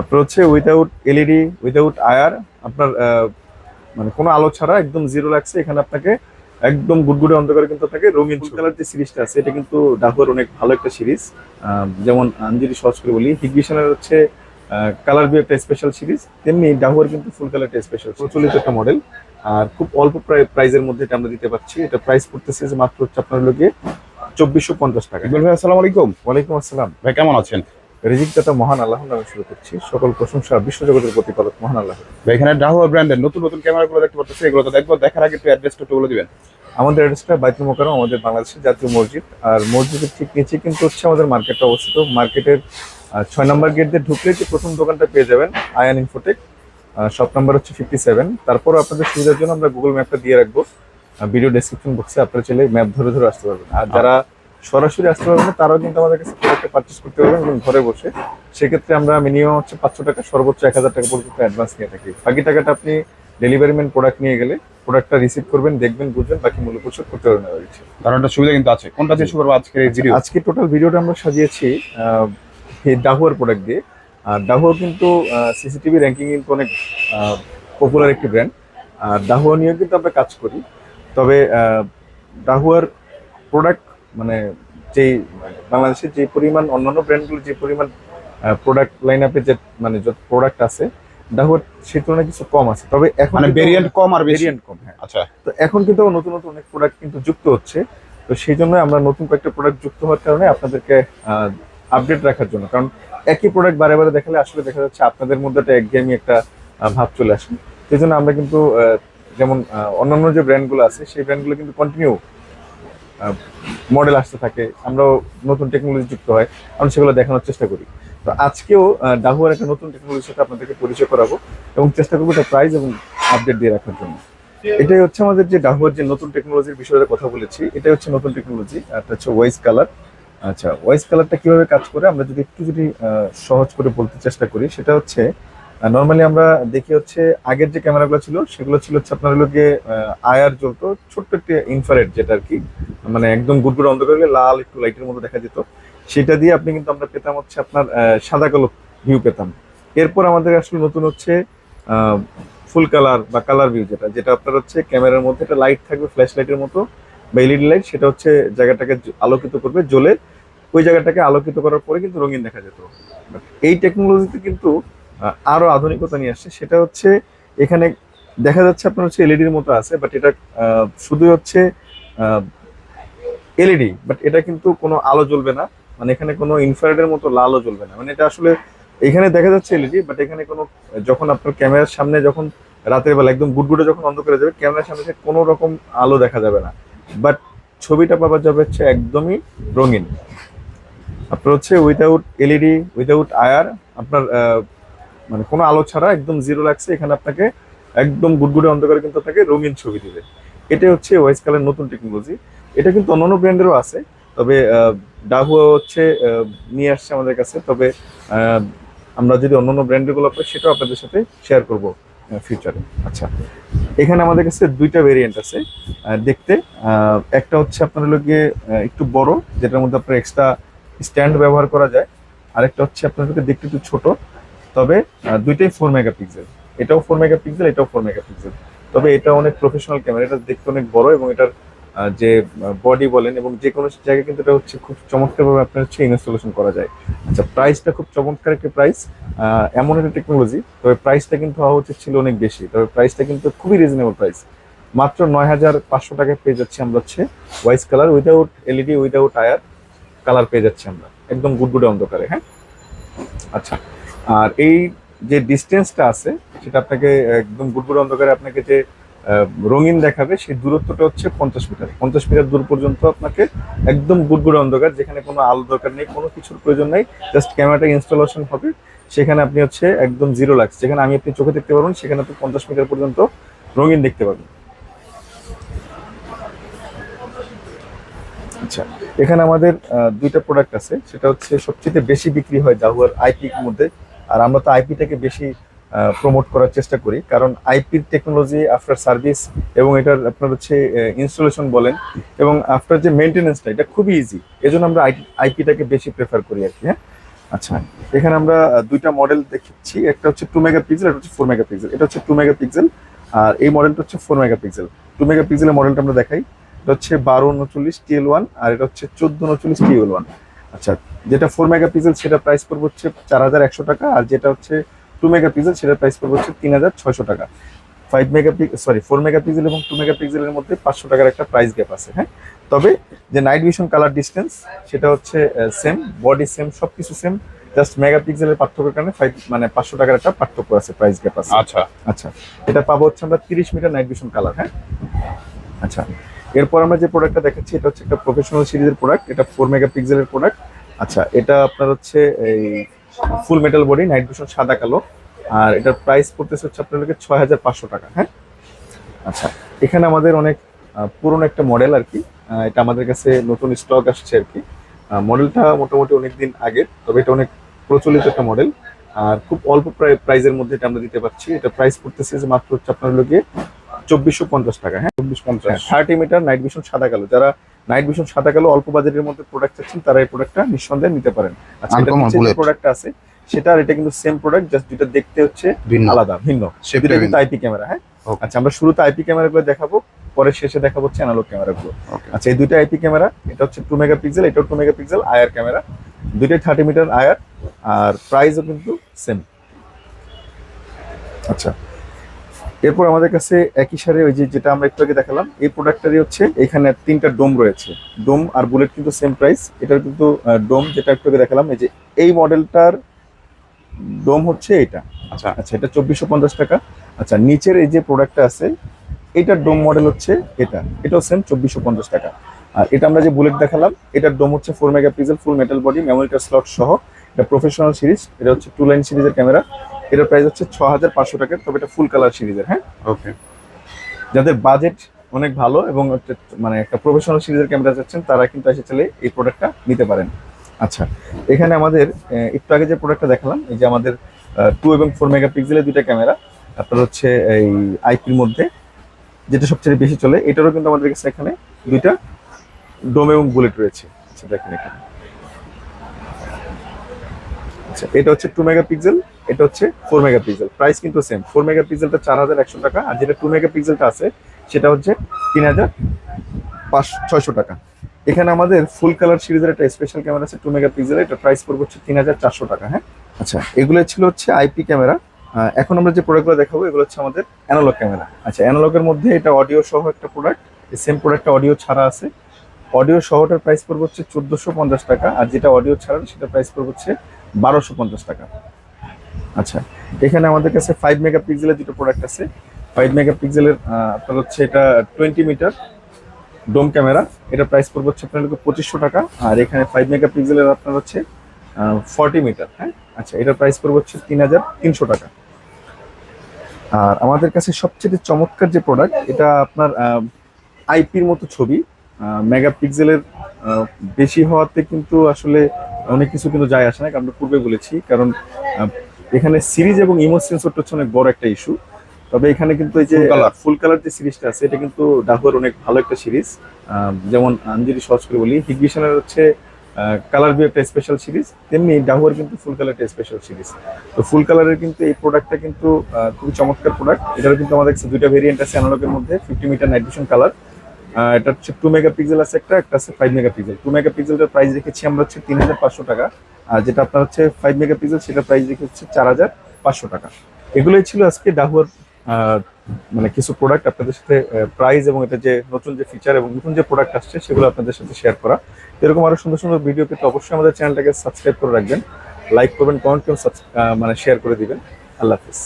আপনার হচ্ছে without LED without আয়ার আপনার মানে কোনো আলো ছাড়া একদম জিরো লাগছে। এখানে আপনাকে একদম গুডগুডে অন্ধকারে কিন্তু আপনাকে রঙিন কালার যে সিরিজটা আছে এটা কিন্তু ডাহুয়ার অনেক ভালো একটা সিরিজ যেমন আমি যদি সহজ করে বলি হিগভিশনের হচ্ছে কালার ভিউ একটা স্পেশাল সিরিজ তেমনি ডাহুয়ার কিন্তু ফুল কালার একটা স্পেশাল প্রচলিত একটা মডেল আর খুব অল্প প্রাইজের মধ্যে এটা আমরা দিতে পারছি। এটা প্রাইস পড়তেছে যে মাত্র হচ্ছে আপনার লোকে চব্বিশশো পঞ্চাশ টাকা। ভাই আসসালামু আলাইকুম। ওয়ালাইকুম আসসালাম। ভাই কেমন আছেন? রিজিক দাতা মহান আল্লাহ নামে শুরু করছি। সকল প্রশংসা বিশ্বজগতের প্রতিপালক মহান আল্লাহ। ভাই এখানে ডাহুয়া ব্র্যান্ডের নতুন নতুন ক্যামেরাগুলো দেখতে পাচ্ছি এগুলো তো দেখব দেখার আগে একটু অ্যাড্রেসটা একটু বলে দিবেন। আমাদের অ্যাড্রেসটা বাইতুল মোকাররম আমাদের বাংলাদেশের জাতীয় মসজিদ। আর মসজিদের ঠিক নিচে কিন্তু হচ্ছে আমাদের মার্কেটটা অবস্থিত। মার্কেটের ছয় নম্বর গেট দিয়ে ঢুকলে যে প্রথম দোকানটা পেয়ে যাবেন আয়ান ইনফোটেক শপ নাম্বার হচ্ছে ফিফটি সেভেন তারপর আপনাদের সুবিধার জন্য আমরা গুগল ম্যাপটা দিয়ে রাখব। ভিডিও ডেসক্রিপশন বক্সে আপনারা চাইলে ম্যাপ ধরে ধরে আসতে পারবেন। আর যারা সরাসরি আসতে পারবেন না, তারাও কিন্তু আমাদের কাছে প্রোডাক্টটা পারচেস করতে পারবেন এবং ঘরে বসে। সেক্ষেত্রে আমরা মিনিমাম হচ্ছে পাঁচশো টাকা সর্বোচ্চ এক হাজার টাকা পর্যন্ত অ্যাডভান্স নিয়ে থাকি। বাকি টাকাটা আপনি ডেলিভারি ম্যান প্রোডাক্ট নিয়ে গেলে প্রোডাক্টটা রিসিভ করবেন দেখবেন বুঝবেন বাকি মূল্য পরিশোধ করতে পারবেন আমাদের কাছে। কারণ একটা সুবিধা কিন্তু আছে। কোনটা দিয়ে শুরু এই ভিডিও আজকে টোটাল ভিডিওটা আমরা সাজিয়েছি ডাহুয়ার প্রোডাক্ট দিয়ে। আর ডাহুয়া কিন্তু সিসিটিভি র্যাঙ্কিং কিন্তু অনেক পপুলার একটি ব্র্যান্ড আর ডাহুয়া নিয়েও কিন্তু আমরা কাজ করি। তবে ডাহুয়ার প্রোডাক্ট মানে যেই বাংলাদেশের যে পরিমাণ অন্যান্য ব্র্যান্ডগুলো যে পরিমাণ প্রোডাক্ট লাইন আপে যে মানে যত প্রোডাক্ট আছে ডাহুয়ার সেই তুলনায় কিছু কম আছে। তবে এখন মানে ভেরিয়েন্ট কম আর ভেরিয়েন্ট কম হ্যাঁ। আচ্ছা। তো এখন কিন্তু নতুন নতুন অনেক প্রোডাক্ট কিন্তু যুক্ত হচ্ছে। তো সেই জন্য আমরা নতুন কয়েকটা প্রোডাক্ট যুক্ত হওয়ার কারণে আপনাদেরকে আপডেট রাখার জন্য। কারণ একই প্রোডাক্ট বারে বারে দেখালে আসলে দেখা যাচ্ছে আপনাদের মধ্যে একটা একঘেয়েমি একটা ভাব চলে আসে। সেই জন্য আমরা কিন্তু যেমন অন্যান্য যে ব্র্যান্ডগুলো আছে সেই ব্র্যান্ডগুলো কিন্তু কন্টিনিউ মডেল আসতে থাকে, আমরাও নতুন টেকনোলজি যুক্ত হয়, আমরা সেগুলো দেখানোর চেষ্টা করি। তো আজকেও ডাহুয়ার একটা নতুন টেকনোলজির সাথে আপনাদেরকে পরিচয় করাবো এবং চেষ্টা করব প্রাইস এবং আপডেট দিয়ে রাখার জন্য। এটাই হচ্ছে আমাদের যে ডাহুয়ার যে নতুন টেকনোলজির বিষয়ে কথা বলেছি, এটাই হচ্ছে নতুন টেকনোলজি এটা হচ্ছে ওয়াইস কালার আচ্ছা ওয়াইস কালারটা কীভাবে কাজ করে, আমরা যদি একটু যদি সহজ করে বলতে চেষ্টা করি, সেটা হচ্ছে নর্মালি আমরা দেখি হচ্ছে আগের যে ক্যামেরাগুলো ছিল, সেগুলো ছিল হচ্ছে আপনার হলো গিয়ে আয়ার জ্বলতো, ছোট্ট একটি ইনফ্রারেড যেটা আর কি মানে একদম গুড়গুড় অন্ধকার হলে লাল একটু লাইটের মতো দেখা যেত। সেটা দিয়ে আপনি কিন্তু আমরা পেতাম হচ্ছে আপনার সাদা কালো ভিউ পেতাম। এরপর আমাদের আসলে নতুন হচ্ছে ফুল কালার বা কালার ভিউ যেটা যেটা আপনার হচ্ছে ক্যামেরার মধ্যে একটা লাইট থাকবে ফ্ল্যাশ লাইটের মতো, বা এলইডি লাইট সেটা হচ্ছে জায়গাটাকে আলোকিত করবে, জ্বলে ওই জায়গাটাকে আলোকিত করার পরে কিন্তু রঙিন দেখা যেত। এই টেকনোলজিতে কিন্তু আহ, আরও আধুনিকতা নিয়ে আসছে। সেটা হচ্ছে এখানে দেখা যাচ্ছে আপনার হচ্ছে এলইডির মতো আছে বাট এটা শুধু হচ্ছে এলইডি বাট এটা কিন্তু কোনো আলো জ্বলবে না। মানে এখানে কোনো ইনফ্রারেডের মতো লালও জ্বলবে না। মানে এটা আসলে এখানে দেখা যাচ্ছে এলইডি বাট এখানে কোনো যখন আপনার ক্যামেরার সামনে যখন রাতের বেলা একদম গুডগুডে যখন অন্ধকারে যাবে ক্যামেরার সামনে কোনো রকম আলো দেখা যাবে না। বাট ছবিটা পাওয়া যাবে হচ্ছে একদমই রঙিন। আপনার হচ্ছে উইদাউট এলইডি উইদাউট আয়ার আপনার মানে কোনো আলো ছাড়া, একদম জিরো লাগছে। এখানে আপনাকে একদম গুডগুডে অন্ধকারে কিন্তু আপনাকে রঙিন ছবি দিবে। এটাই হচ্ছে ওয়াইস কালার নতুন টেকনোলজি এটা কিন্তু অন্যান্য ব্র্যান্ডেরও আছে। তবে ডাহুয়া হচ্ছে নিয়ে আসছে আমাদের কাছে। তবে আমরা যদি অন্যান্য ব্র্যান্ডেরগুলো পাই, সেটাও আপনাদের সাথে শেয়ার করব ফিউচারে আচ্ছা এখানে আমাদের কাছে দুইটা ভেরিয়েন্ট আছে দেখতে। একটা হচ্ছে আপনার গিয়ে একটু বড়, যেটার মধ্যে আপনার এক্সট্রা স্ট্যান্ড ব্যবহার করা যায়। আরেকটা হচ্ছে আপনাদেরকে দেখতে একটু ছোট। তবে দুইটাই ফোর মেগাপিক্সেল এটাও ফোর মেগাপিক্সেল এটাও ফোর মেগাপিক্সেল তবে এটা অনেক প্রফেশনাল ক্যামেরা এটা দেখতে অনেক বড় এবং এটার যে বডি বলেন এবং যে কোনো জায়গায় কিন্তু এটা হচ্ছে খুব চমৎকারভাবে আপনার হচ্ছে ইনস্টলেশন করা যায়। আচ্ছা প্রাইসটা খুব চমৎকার একটা প্রাইস এমন একটা টেকনোলজি তবে প্রাইসটা কিন্তু হওয়া উচিত ছিল অনেক বেশি। তবে প্রাইসটা কিন্তু খুবই রিজনেবল প্রাইস মাত্র নয় হাজার পাঁচশো টাকায় পেয়ে যাচ্ছি আমরা হচ্ছে wise colour without LED without IR colour পেয়ে যাচ্ছি আমরা। একদম গুডগুডে অন্ধকারে হ্যাঁ? আচ্ছা আর এই যে ডিস্টেন্সটা আছে, সেটা আপনাকে একদম গুডগুডে অন্ধকারে আপনাকে যে রঙিন দেখাবে, সেই দূরত্বটা হচ্ছে পঞ্চাশ মিটার পঞ্চাশ মিটার দূর পর্যন্ত আপনাকে একদম গুডগুডে অন্ধকার, যেখানে কোনো আলো দরকার নেই, কোনো কিছুর প্রয়োজন নেই জাস্ট ক্যামেরাটা ইনস্টলেশন হবে। সেখানে আপনি হচ্ছে একদম জিরো লাক্স যেখানে আমি আপনি চোখে দেখতে পারবেন, সেখানে আপনি পঞ্চাশ মিটার পর্যন্ত রঙিন দেখতে পাবেন আচ্ছা এখানে আমাদের দুইটা প্রোডাক্ট আছে। সেটা হচ্ছে সবচেয়ে বেশি বিক্রি হয় জাহুয়ার আইপির মধ্যে। আর আমরা তো আইপিটাকে বেশি প্রমোট করার চেষ্টা করি। কারণ আইপির টেকনোলজি আফটার সার্ভিস এবং এটার আপনার হচ্ছে ইনস্টলেশন বলেন এবং আফটার যে মেনটেনেন্সটা এটা খুবই ইজি এজন্য আমরা আইপিটাকে বেশি প্রেফার করি আর কি হ্যাঁ? আচ্ছা এখানে আমরা দুইটা মডেল দেখছি। একটা হচ্ছে টু মেগাপিক্সেল একটা হচ্ছে ফোর মেগাপিক্সেল এটা হচ্ছে টু মেগাপিক্সেল আর এই মডেলটা হচ্ছে ফোর মেগাপিক্সেল টু মেগা মেগাপিক্সেলের মডেলটা আমরা দেখাই। এটা হচ্ছে বারো উনচল্লিশ টিএল ওয়ান আর এটা হচ্ছে চোদ্দ উনচল্লিশ টিএল ওয়ান আচ্ছা যেটা ফোর মেগা মেগাপিক্সেল সেটা প্রাইস পড়বে হচ্ছে চার হাজার একশো টাকা আর যেটা হচ্ছে টু মেগা মেগাপিক্সেল সেটার প্রাইস পড়বে হচ্ছে তিন হাজার ছয়শো টাকা। Five megapixel sorry four mega megapixel এবং টু মেগা মেগাপিক্সেলের মধ্যে পাঁচশো টাকার একটা প্রাইস গ্যাপ আছে হ্যাঁ? তবে যে নাইট ভিশন কালার ডিস্টেন্স সেটা হচ্ছে সেম বডি সেম সব কিছু সেম জাস্ট মেগাপিক্সেলের পার্থক্যের কারণে ফাইভ মানে পাঁচশো টাকার একটা পার্থক্য আছে প্রাইস গ্যাপ আছে। আচ্ছা। আচ্ছা এটা পাবো হচ্ছে আমরা তিরিশ মিটার নাইট ভিশন কালার হ্যাঁ? আচ্ছা এরপর আমরা যে প্রোডাক্টটা দেখাচ্ছি, এটা হচ্ছে একটা প্রফেশনাল সিরিজের প্রোডাক্ট এটা ফোর মেগাপিক্সেলের প্রোডাক্ট আচ্ছা এটা আপনার হচ্ছে এই full metal body night vision সাদা কালো। আর এটার প্রাইস পড়তেছে হচ্ছে আপনাদেরকে ছয় হাজার পাঁচশো টাকা হ্যাঁ? আচ্ছা এখানে আমাদের অনেক পুরনো একটা মডেল আর কি। এটা আমাদের কাছে নতুন স্টক আসছে আর কি। মডেলটা মোটামুটি অনেক দিন আগের, তবে এটা অনেক প্রচলিত একটা মডেল আর খুব অল্প প্রাইজের মধ্যে এটা আমরা দিতে পারছি। এটা প্রাইস পড়তেছে যে মাত্র হচ্ছে আপনার লোকে চব্বিশশো পঞ্চাশ টাকা হ্যাঁ? চব্বিশ পঞ্চাশ। থার্টি মিটার নাইট ভিশন সাদা কালো। যারা নাইট ভিশন সাদা কালো অল্প বাজেটের মধ্যে প্রোডাক্ট চাচ্ছেন তারা এই প্রোডাক্টটা নিঃসন্দেহে নিতে পারেন। আচ্ছা এটা প্রোডাক্ট আছে সেটা আর এটা কিন্তু সেম প্রোডাক্ট জাস্ট দুটো দেখতে হচ্ছে আলাদা ভিন্ন। কিন্তু আইপি ক্যামেরা হ্যাঁ? আচ্ছা আমরা শুরুতে আইপি ক্যামেরাগুলো দেখাবো পরে শেষে দেখাবো হচ্ছে অ্যানালগ ক্যামেরাগুলো. আচ্ছা এই দুইটা আইপি ক্যামেরা এটা হচ্ছে টু মেগাপিক্সেল এটাও টু মেগাপিক্সেল আয়ার ক্যামেরা দুইটাই থার্টি মিটার আয়ার আর প্রাইসও কিন্তু সেম আচ্ছা। এরপর আমাদের কাছে একই সারে ওই যে যেটা আমরা একটু আগে দেখালাম এই প্রোডাক্টটারই হচ্ছে এখানে তিনটা ডোম রয়েছে। ডোম আর বুলেট কিন্তু সেম প্রাইস এটার কিন্তু ডোম যেটা একটু আগে দেখালাম এই যে এই মডেলটার ডোম হচ্ছে এটা। আচ্ছা। আচ্ছা এটা চব্বিশশো পঞ্চাশ টাকা। আচ্ছা নিচের এই যে প্রোডাক্টটা আছে এটার ডোম মডেল হচ্ছে এটা। এটাও সেম চব্বিশশো পঞ্চাশ টাকা। আর এটা আমরা যে বুলেট দেখালাম এটার ডোম হচ্ছে four mega megapixel full metal body মেমোরিটার slot সহ। এটা প্রফেশনাল সিরিজ এটা হচ্ছে টু লাইন সিরিজের ক্যামেরা এটার প্রাইস হচ্ছে ছ হাজার পাঁচশো টাকা তবে এটা ফুল কালার সিরিজের হ্যাঁ? ওকে যাদের বাজেট অনেক ভালো এবং মানে একটা প্রফেশনাল সিরিজের ক্যামেরা চাচ্ছেন তারা কিন্তু এসে চলে এই প্রোডাক্টটা নিতে পারেন। আচ্ছা এখানে আমাদের একটু আগে যে প্রোডাক্টটা দেখালাম এই যে আমাদের টু এবং ফোর মেগাপিক্সেলের দুইটা ক্যামেরা আপনার হচ্ছে এই আইপির মধ্যে যেটা সবচেয়ে বেশি চলে এটারও কিন্তু আমাদের কাছে এখানে দুইটা ডোম এবং বুলেট রয়েছে। আচ্ছা দেখেন এখানে। আচ্ছা এটা হচ্ছে টু মেগাপিক্সেল এটা হচ্ছে ফোর মেগাপিক্সেল প্রাইস কিন্তু সেম ফোর মেগাপিক্সেলটা চার হাজার একশো টাকা, আর যেটা টু মেগাপিক্সেলটা আছে, সেটা হচ্ছে তিন হাজার পাঁচ ছয়শো টাকা। এখানে আমাদের ফুল কালার সিরিজের একটা স্পেশাল ক্যামেরা আছে টু মেগাপিক্সেল এটা প্রাইস পড়বে হচ্ছে তিন হাজার চারশো টাকা হ্যাঁ? আচ্ছা এগুলো ছিল হচ্ছে আইপি ক্যামেরা এখন আমরা যে প্রোডাক্টগুলো দেখাবো, এগুলো হচ্ছে আমাদের অ্যানালগ ক্যামেরা আচ্ছা অ্যানালগের মধ্যে এটা অডিও সহ একটা প্রোডাক্ট সেম প্রোডাক্টটা অডিও ছাড়া আছে। অডিও সহটার প্রাইস পড়বে হচ্ছে চোদ্দোশো পঞ্চাশ টাকা, আর যেটা অডিও ছাড়া সেটা প্রাইস পড়বে হচ্ছে বারোশো পঞ্চাশ টাকা। আচ্ছা এখানে আমাদের কাছে ফাইভ মেগাপিক্সেলের দুটো প্রোডাক্ট আছে। ফাইভ মেগাপিক্সেলের আপনার হচ্ছে এটা টোয়েন্টি মিটার ডোম ক্যামেরা এটা প্রাইস পড়বে হচ্ছে আপনার পঁচিশশো টাকা। আর এখানে ফাইভ মেগাপিক্সেলের আপনার হচ্ছে ফর্টি মিটার হ্যাঁ? আচ্ছা এটার প্রাইস পড়বে হচ্ছে তিন হাজার তিনশো টাকা। আর আমাদের কাছে সবচেয়ে চমৎকার যে প্রোডাক্ট এটা আপনার আইপির মতো ছবি। মেগাপিক্সেলের বেশি হওয়াতে কিন্তু আসলে অনেক কিছু কিন্তু যায় আসে না, কারণ পূর্বে বলেছি। কারণ এখানে সিরিজ এবং ইমো সেন্সরটা হচ্ছে অনেক বড় একটা ইস্যু তবে এখানে কিন্তু এই যে ফুল কালার যে সিরিজটা আছে এটা কিন্তু ডাহুয়ার অনেক ভালো একটা সিরিজ যেমন আমি যদি সহজ করে বলি হিগভিশনের হচ্ছে কালার ভিউ একটা স্পেশাল সিরিজ তেমনি ডাহুয়ার কিন্তু ফুল কালার একটা স্পেশাল সিরিজ তো ফুল কালারের কিন্তু এই প্রোডাক্টটা কিন্তু খুবই চমৎকার প্রোডাক্ট এটার কিন্তু আমাদের কাছে দুইটা ভেরিয়েন্ট আছে অ্যানালগের মধ্যে fifty metre night vision colour এটা হচ্ছে টু মেগাপিক্সেল আছে একটা একটা আছে ফাইভ মেগাপিক্সেল টু মেগাপিক্সেলটার প্রাইস রেখেছি আমরা হচ্ছে তিন হাজার পাঁচশো টাকা। আর যেটা আপনার হচ্ছে ফাইভ মেগাপিক্সেল সেটা প্রাইস হচ্ছে চার হাজার পাঁচশো টাকা। এগুলোই ছিল আজকে ডাহুয়ার মানে কিছু প্রোডাক্ট আপনাদের সাথে প্রাইস এবং এটা যে নতুন যে ফিচার এবং নতুন যে প্রোডাক্ট আসছে, সেগুলো আপনাদের সাথে শেয়ার করা। এরকম আরও সুন্দর সুন্দর ভিডিও পেতে অবশ্যই আমাদের চ্যানেলটাকে সাবস্ক্রাইব করে রাখবেন। লাইক করবেন কমেন্ট করবেন মানে শেয়ার করে দিবেন। আল্লাহ হাফিজ।